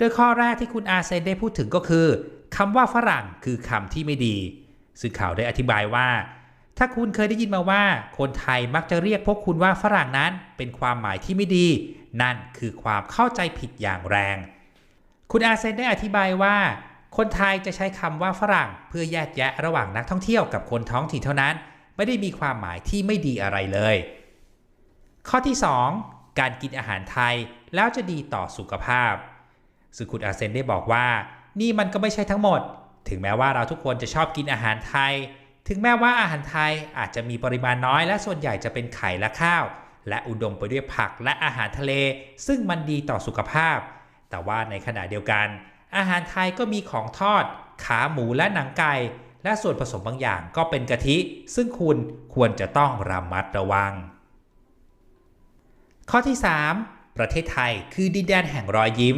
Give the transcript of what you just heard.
โดยข้อแรกที่คุณอาเซนได้พูดถึงก็คือคำว่าฝรั่งคือคำที่ไม่ดี ซึ่งเขาได้อธิบายว่า ถ้าคุณเคยได้ยินมาว่า คนไทยมักจะเรียกพวกคุณว่าฝรั่งนั้นเป็นความหมายที่ไม่ดี นั่นคือความเข้าใจผิดอย่างแรง คุณอาเซนได้อธิบายว่า คนไทยจะใช้คำว่าฝรั่ง เพื่อแยกแยะระหว่างนักท่องเที่ยวกับคนท้องถิ่นเท่านั้น ไม่ได้มีความหมายที่ไม่ดีอะไรเลย ข้อที่ 2 การกินอาหารไทยแล้วจะดีต่อสุขภาพ ซึ่งคุณอาเซนได้บอกว่า นี่มันก็ไม่ใช่ทั้งหมด ถึงแม้ว่าเราทุกคนจะชอบกินอาหารไทย ถึงแม้ว่าอาหารไทยอาจจะมีปริมาณน้อย และส่วนใหญ่จะเป็นไข่และข้าว และอุดมไปด้วยผักและอาหารทะเล ซึ่งมันดีต่อสุขภาพ แต่ว่าในขณะเดียวกัน อาหารไทยก็มีของทอด ขาหมูและหนังไก่และส่วนผสมบางอย่างก็เป็นกะทิ ซึ่งคุณควรจะต้องระมัดระวัง ข้อที่ 3 ประเทศไทยคือดินแดนแห่งรอยยิ้ม